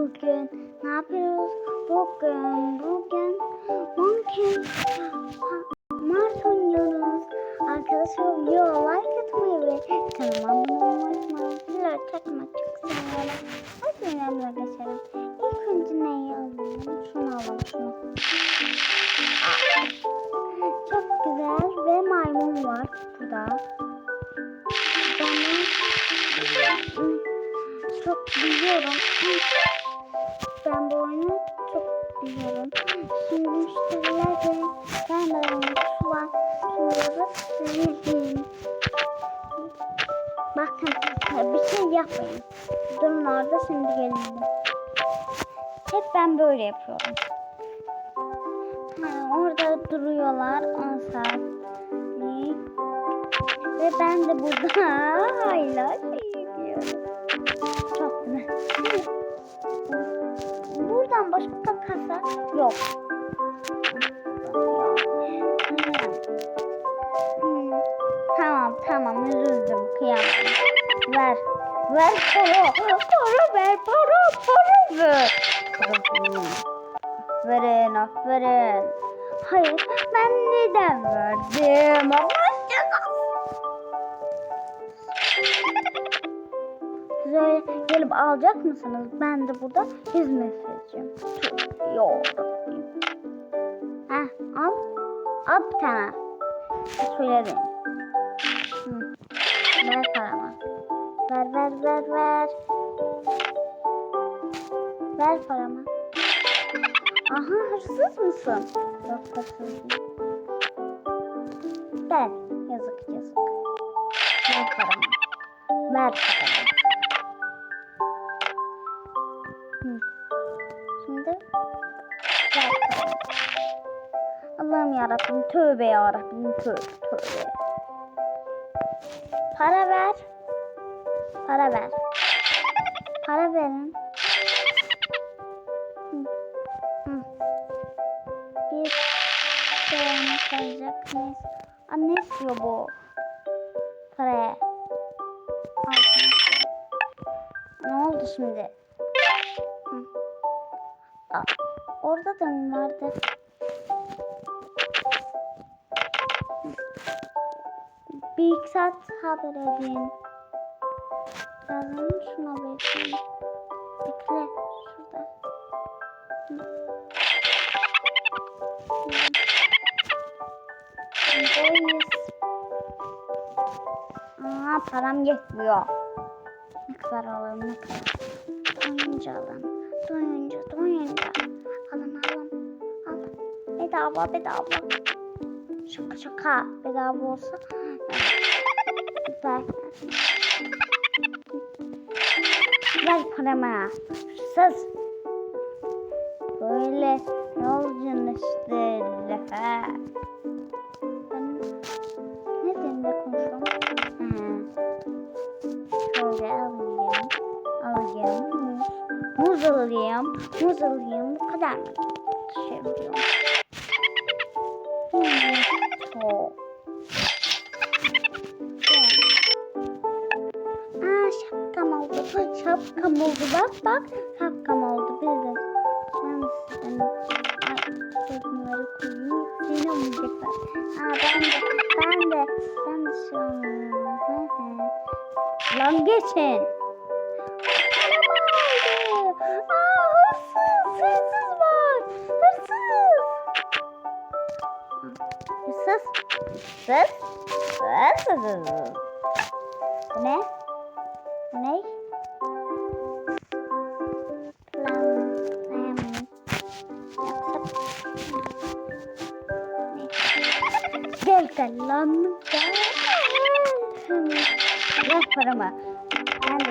bugün? Ne yapıyoruz? Bugün, bugün mümkün. Mars oynuyoruz. Arkadaşlar video like atmayı ve kanalıma abone olmayı unutmayın. Takmak çok seviyorum. Yapmayın. Durun orada şimdi gelin. Hep ben böyle yapıyorum. Ha, orada duruyorlar 10 saatlik. Ve ben de burada hala şey yapıyorum. Çok güzel. Buradan başka kasa yok. Ver para. Para ver para para ver. Aferin aferin. Hayır ben neden verdim? Allah Siz öyle gelip alacak mısınız? Ben de burada hizmet edeceğim. Yok. Heh, al. Al bir tane. Söyledim. Ver ver ver ver. Ver paramı. Aha hırsız mısın? Yok hırsız. Ver. Yazık yazık. Ver paramı. Ver paramı. Şimdi ver. Allah'ım yarabbim tövbe yarabbim tövbe tövbe. Para ver. Para ver. Para verin. Bir şey kalacak mıyız? Aa, ne istiyor bu? Paraya. Ne oldu şimdi? Aa, orada da mı vardı? Bir saat haber edin. Birazdan şuna bekleyin. Bekle şurada. Buradayız. Aa param yetmiyor. Ne kadar alalım ne kadar. Doyunca alın. Doyunca doyunca. Alın alın. Alın. Bedava bedava. Şaka şaka. Bedava olsa. Ver. Ver paramı. Hırsız. Böyle ne olacaksın işte. Ne dilinde konuşuyorum? Ha. Şöyle alayım. Alayım. Muz. Muz alayım. Muz alayım. Bu kadar mı? Şey yapıyorum. Hmm. Çok. Bak bak. Şapkam Gel. Ver paramı. Ben de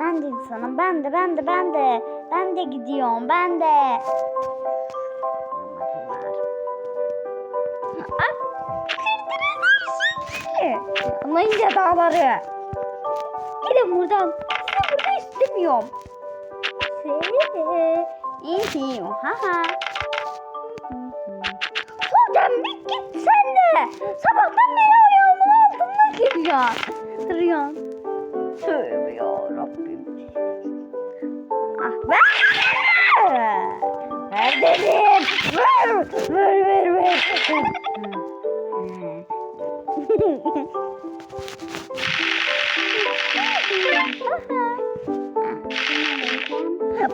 ben de insanım. Ben de ben de ben de. Ben de gidiyorum. Ben de. Şeyi. Anlayınca dağları. Gidin buradan. Sizi burada istemiyorum. Sizi. İyi. Ha ha. Sabahtan beri ayağımın altında geliyorsun. Duruyorsun. Tövbe yarabbim. Ah ver. dedim. Ver, ver, ver, ver.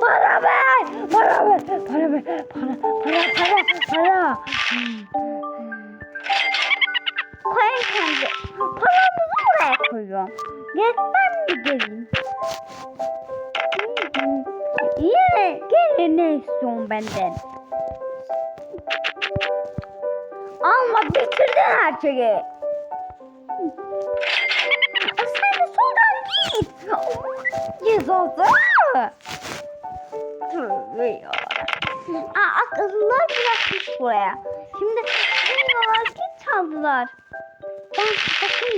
Para ver! Para ver! Para ver! Para, para, para, para! Kendi. Paramızı buraya koyuyorum. Gel ben mi geleyim? Yine, gene ne istiyorsun benden? Alma bitirdin her şeyi. Sen de soldan git. Tövbe yarabbim. Aa, akıllılar bırakmış buraya. Şimdi bunlar git çaldılar.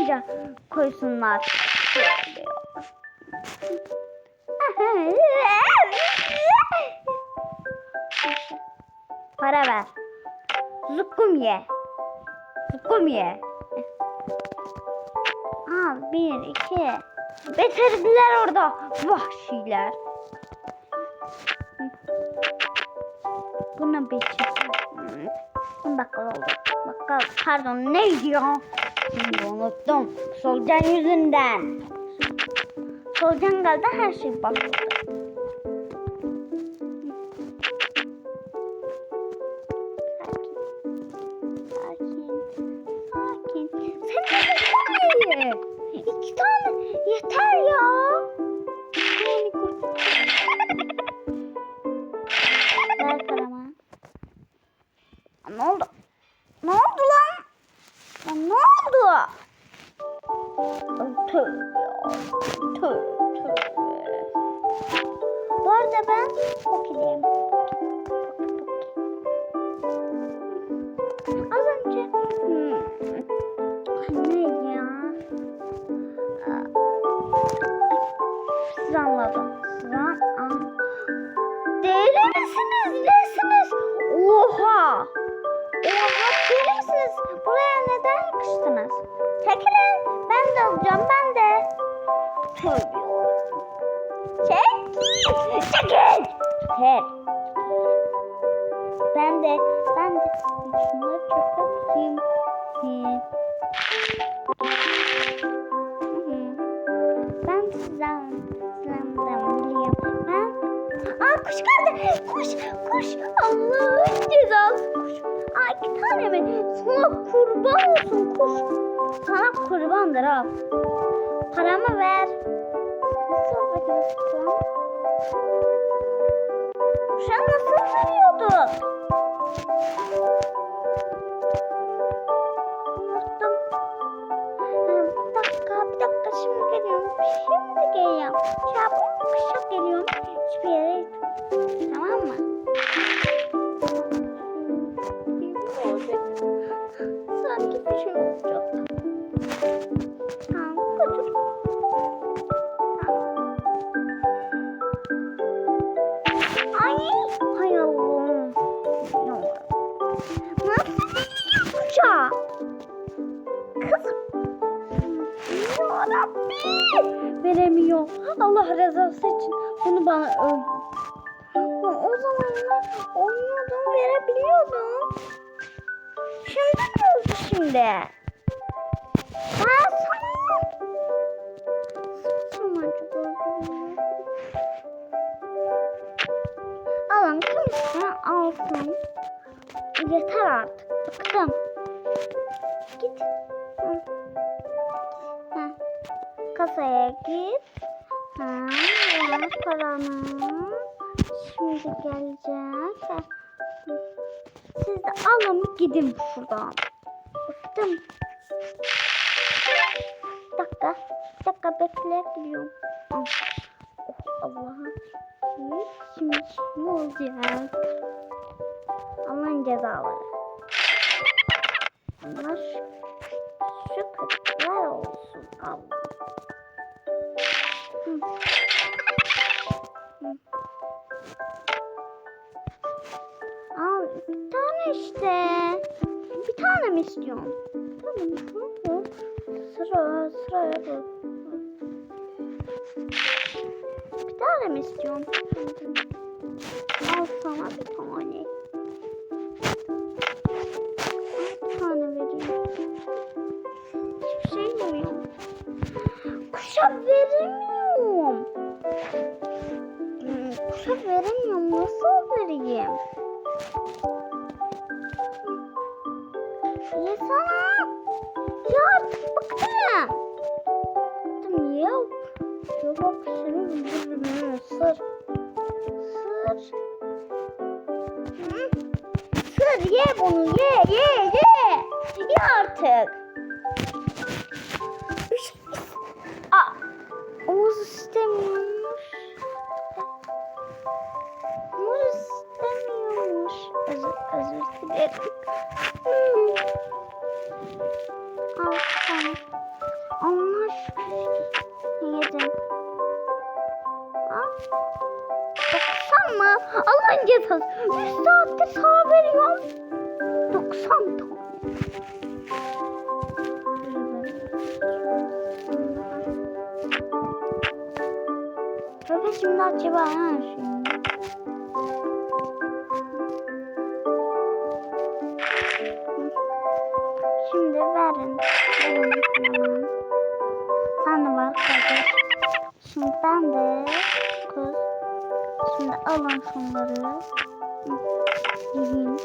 Bakınca koysunlar. Para ver. Zukkum ye. Zukkum ye. Al bir iki. Beterdiler orada. Vahşiler. Buna bir şey. Bakkal oldu. Bakkal pardon neydi ya? Şimdi unuttum. Solucan yüzünden. Solucan geldi her şey başladı. De. Ben de. Şunları. Hı hı. Ben sizden, sizden biliyorum. Ben... Aa kuş geldi. Kuş, kuş. Allah'ın cezası kuş. Aa iki tane mi? Sana kurban olsun kuş. Sana kurbandır al. Paramı ver. Nasıl veriyorsun? Kuşa nasıl veriyordun? Unuttum. Veremiyor. Allah rızası için bunu bana. Ya O zamanlar oynuyordum verebiliyordum. Şimdi ne oldu şimdi? Ben sana... Alın kimse alsın. Yeter artık. Bıktım. Git. Kasaya git. Ha, ver paranı. Şimdi gelecek. Siz de alın gidin şuradan. Bıktım. Bir dakika. Bir dakika bekleyebiliyorum. Ah. Oh Allah'ım. Hı, Şimdi ne olacak? Allah'ın cezaları. Allah istiyorum. Tamam tamam. Sıra sıra yapalım. Bir tane mi istiyorum? Al sana bir tane. Bir tane vereyim. Hiçbir şey yemiyorum. Kuşa verir miyim? Aa, Oğuz istemiyormuş. Oğuz istemiyormuş. Özür, özür dilerim. Hmm. Al sana. Allah şükür. Yedim. Al. Doksan mı? Saatte sağ veriyorum. Doksan tane. Şimdi acaba ha şimdi. Şimdi verin. Sen de var kardeş. Şimdi ben de kız. Şimdi alın şunları. Yiyin.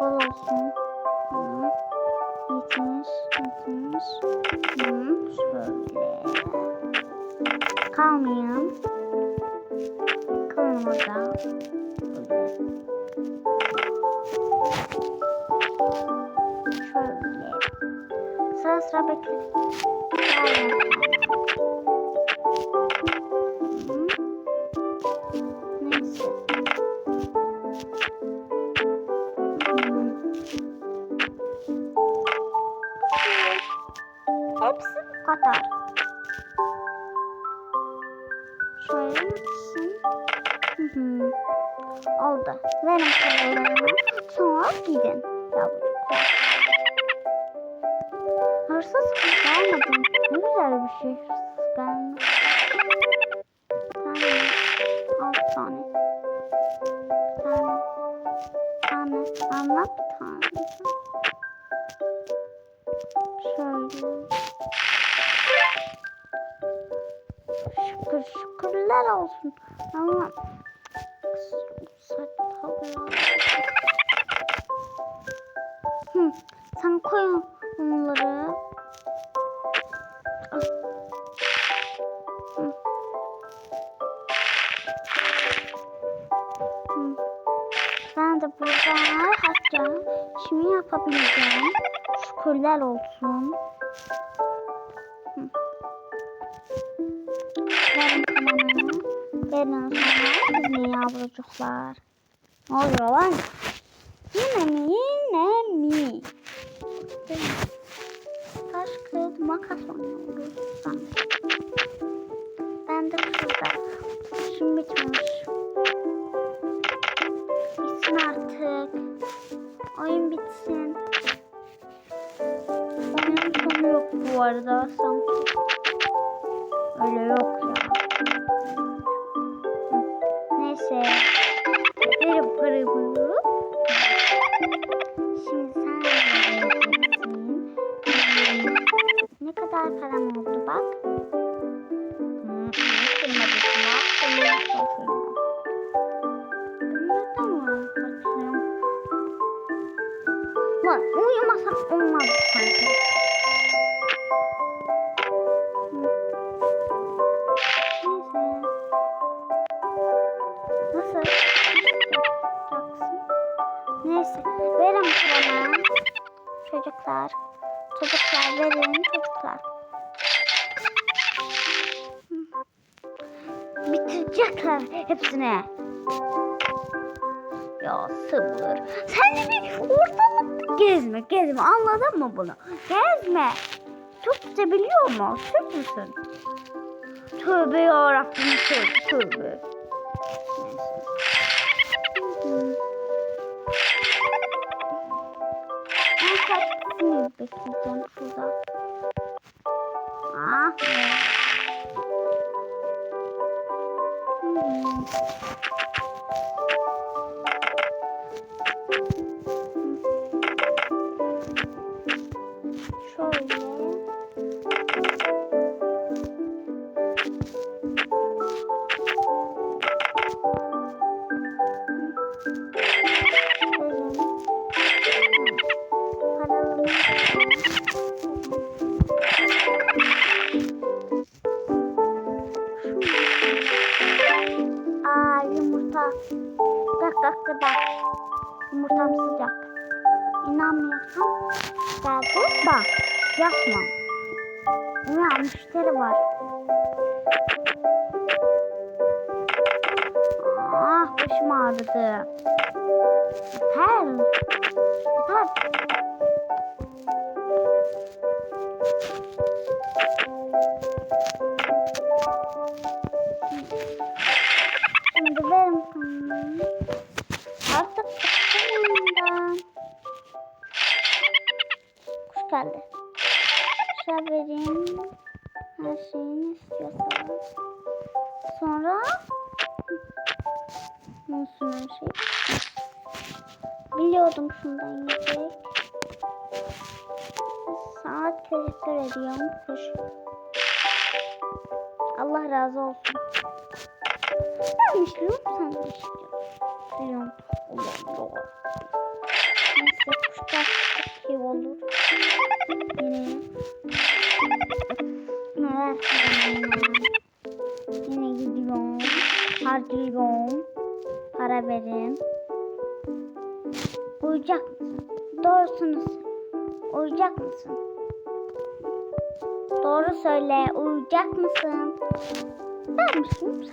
Bol olsun. Hepsi bu kadar. Yapabileceğim. Şükürler olsun. Verin kalanını. Verin sana bizim yavrucuklar. Ne oluyor lan? Yine mi? Yine mi? Taş kağıt makas oynuyoruz. Ben, de şurada. İşim bitmiş. arada são Verin çocuklar. Bitirecekler hepsini. Ya sabır. Sen de bir ortalıkta gezme gezme anladın mı bunu? Gezme. Türkçe biliyor mu? Türk müsün? Tövbe yarabbim tövbe tövbe. Neyse. Ben bekleyeceğim. Ah. Gel dur bak. Yapmam. Ya müşteri var. Ah başım ağrıdı. Yeter. Yeter. Şundan yiyecek. Saat teşekkür ediyorum kuş. Allah razı olsun. Ben işliyorum sen de. Diyorum. Allah Allah. Neyse kuşlar çok iyi olur. Yine. Ne versin Yine gidiyorum. Harcıyorum. Para verin. Uyuyacak mısın? Doğrusunu söyle. Uyuyacak mısın? Doğru söyle. Uyuyacak mısın? Ben misin?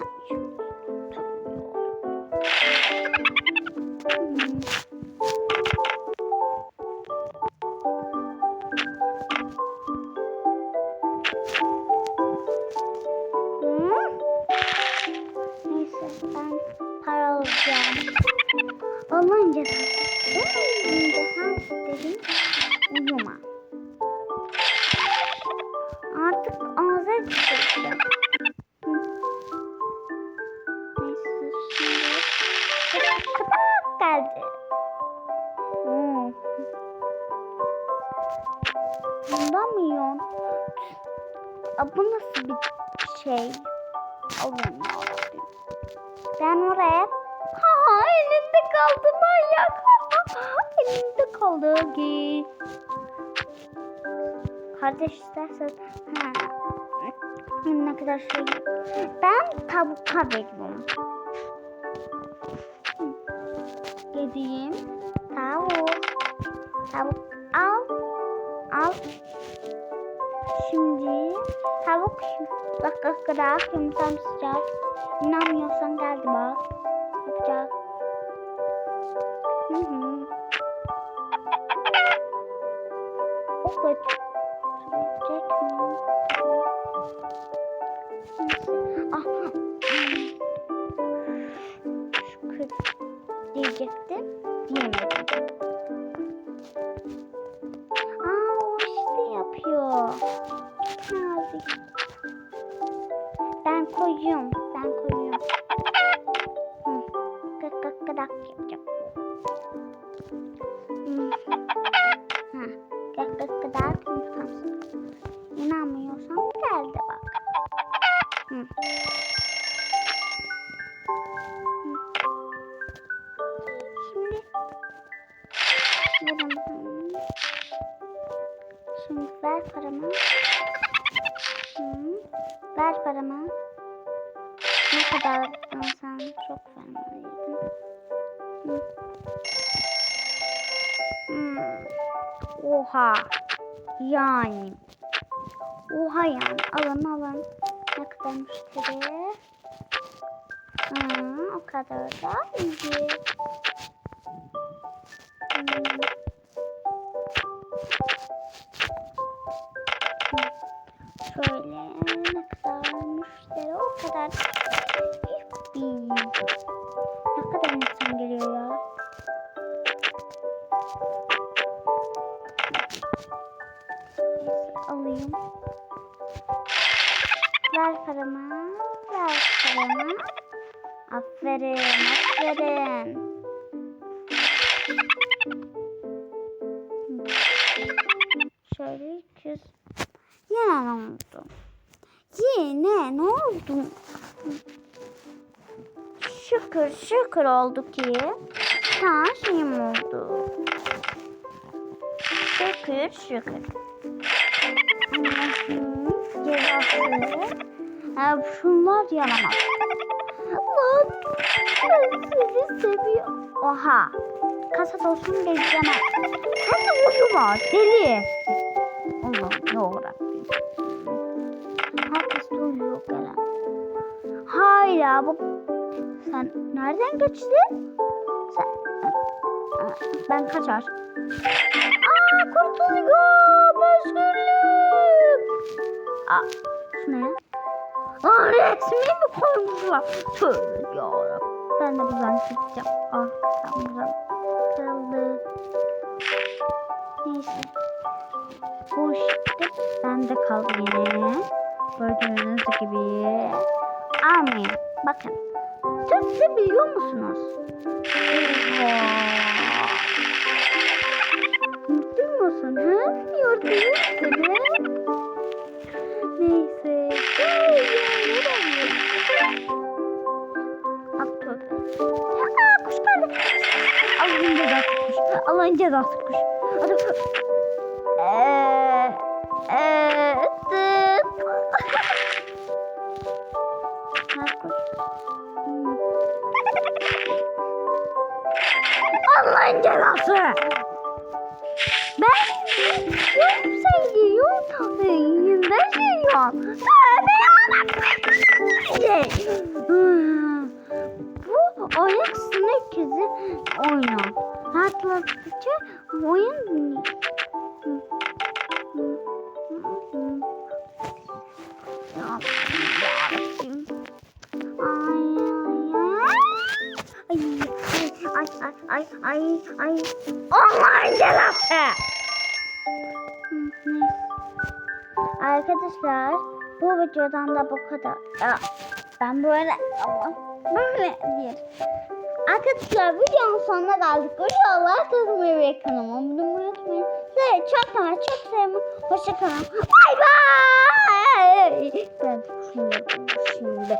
Ben oraya... Ha elinde kaldı manyak. elinde kaldı. Git. Kardeş istersen... Ha. Ne kadar şey... Ben tavuk veriyorum. Gideyim. Tavuk. Tavuk al. Al. Şimdi tavuk dakika kadar yumurtam sıcak. İnanmıyorsan geldi bak. Yapacak. Hı hı. O kadar. Sürecek mi? Ah. Şükür diyecektim. Diyemedim. Ver paramı. Ne kadar sen çok vermeliydin. Hı. Hmm. Oha. Yani. Oha yani. Alın alın. Ne kadar müşteri? Hı, o kadar da iyi. Hmm. Şöyle ne kadar müşteri o kadar. Bir. Ne kadar insan geliyor ya. Alayım. Ver paramı. Ver paramı. Aferin, aferin. Şöyle 200. Ne oldu? Yine ne oldu? Şükür şükür oldu ki şeyim oldu. Şükür şükür. Allah'ım cezası. Ha, şunlar yaramaz. Lan ben seni seviyorum. Oha. Kasa olsun geleceğim. Sen de uyuma deli. Bu sen nereden geçtin? Sen ben kaçar. Aa kurtuluyor özgürlük. Aa şu ne ya? Aa resmi mi koymuşlar? Tövbe yarabbim. Ben de buradan çıkacağım. Ah ben buradan kırıldı. Neyse. Bu işte bende kaldı yine. Gördüğünüz gibi. Almayın. Bakın. Türkçe biliyor musunuz? Oha. Sinek kızı oyunu. Hatırlatıcı oyun. Ay ay ay ay ay Allah'ın cezası. Arkadaşlar bu videodan da bu kadar. Ben böyle böyle bir. Arkadaşlar videonun sonuna geldik. İnşallah kızmayı ve kanalıma abone olmayı unutmayın. Size çok ama çok sevmem. Hoşçakalın. Bay bay. Ben şunu şimdi.